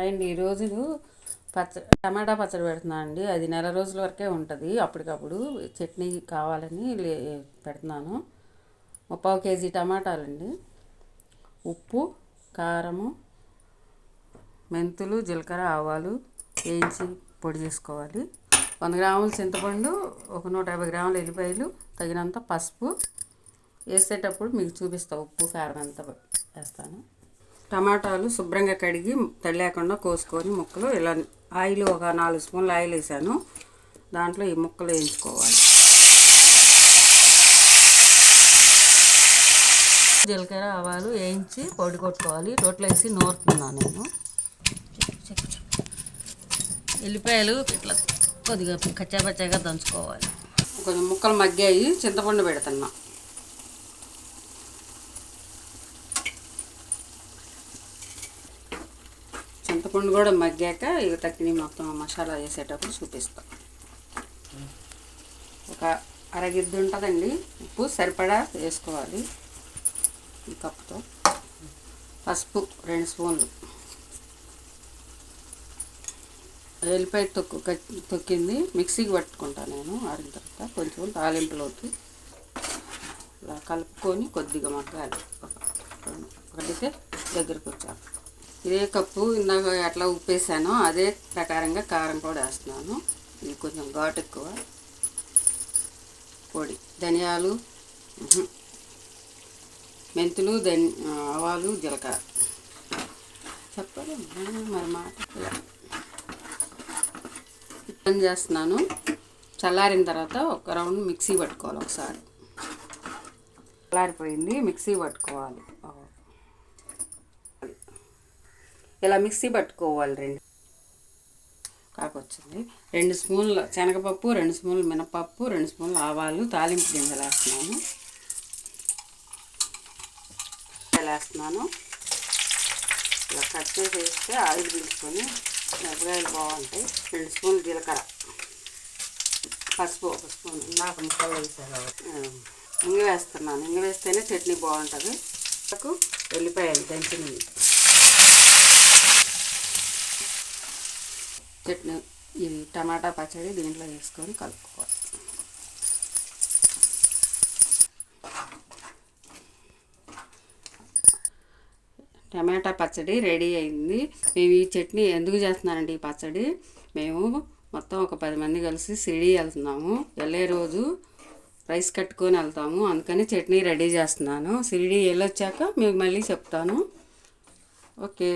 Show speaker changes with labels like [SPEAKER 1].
[SPEAKER 1] And ఈరోజు పచ్చ టమాటా పచ్చడి పెడుతున్నాను అండి. అది నెల రోజుల వరకే ఉంటుంది. అప్పటికప్పుడు చట్నీ కావాలని లే పెడుతున్నాను. ముప్పావు కేజీ టమాటాలండి. ఉప్పు కారము మెంతులు జీలకర్ర ఆవాలు వేయించి పొడి చేసుకోవాలి. వంద గ్రాములు చింతపండు ఒక నూట యాభై గ్రాములు ఎల్లిపాయలు తగినంత పసుపు వేసేటప్పుడు మీకు చూపిస్తా. ఉప్పు కారం ఎంత వేస్తాను. టమాటాలు శుభ్రంగా కడిగి తడి లేకుండా కోసుకొని ముక్కలు ఇలా ఆయిల్ ఒక నాలుగు స్పూన్లు ఆయిల్ వేసాను. దాంట్లో ఈ ముక్కలు వేయించుకోవాలి. జీలకర్ర ఆవాలు వేయించి పొడి కొట్టుకోవాలి. రోట్లో వేసి నూరుతున్నాను నేను. ఎల్లిపాయలు ఇట్లా కొద్దిగా కచ్చాపచ్చాగా దంచుకోవాలి. కొంచెం ముక్కలు మగ్గాయి. చింతపండు పెడుతున్నాను చింతపండు కూడా మగ్గాక ఇక తక్కిన మొత్తం మసాలా వేసేటప్పుడు చూపిస్తాం. ఒక అరగిద్దు ఉంటుందండి. ఉప్పు సరిపడా వేసుకోవాలి ఈ కప్పుతో. పసుపు రెండు స్పూన్లు. ఎల్లిపాయ తొక్కు తొక్కింది. మిక్సీకి పట్టుకుంటాను నేను ఆరిన తర్వాత. కొంచెం తాలింపులోకి ఇలా కలుపుకొని కొద్దిగా మగ్గాలి. ఒక- రెండు ఒకటితే ఇదే కప్పు ఇందాక ఎట్లా ఉప్పు అదే ప్రకారంగా కారం కూడా వేస్తున్నాను. ఇది కొంచెం ఘాటు ఎక్కువ. పొడి. ధనియాలు మెంతులు ధని ఆవాలు జీలకర్ర. చెప్పాలి మరి మాట పని చేస్తున్నాను. చల్లారిన తర్వాత ఒక రౌండ్ మిక్సీ పట్టుకోవాలి ఒకసారి. చల్లారిపోయింది మిక్సీ పట్టుకోవాలి. ఇలా మిక్సీ పట్టుకోవాలి రెండు. కాకొచ్చింది. రెండు స్పూన్ల శనగపప్పు రెండు స్పూన్లు మినపప్పు రెండు స్పూన్లు ఆవాలు తాలింపు గింజలు వేస్తున్నాను. వేస్తున్నాను. ఇలా కట్ చేసి వేస్తే ఆయిల్ పీల్చుకొని మిరపకాయలు బాగుంటాయి. రెండు స్పూన్లు జీలకర్ర. పసుపు ఒక స్పూన్. ఇందాక ముక్కలు వేసాను ఇంగ వేస్తున్నాను. ఇంగ వేస్తేనే చట్నీ బాగుంటుంది. నాకు వెళ్ళిపోయాలి దంచినవి. చట్నీ ఇది టమాటా పచ్చడి దీంట్లో వేసుకొని కలుపుకోవాలి. టమాటా పచ్చడి రెడీ అయింది. మేము ఈ చట్నీ ఎందుకు చేస్తున్నానండి ఈ పచ్చడి? మేము మొత్తం ఒక పది మంది కలిసి సిడి వెళ్తున్నాము. వెళ్ళే రోజు రైస్ కట్టుకొని వెళ్తాము. అందుకని చట్నీ రెడీ చేస్తున్నాను. సిరిడి వెళ్ళొచ్చాక మీకు మళ్ళీ చెప్తాను. ఓకే.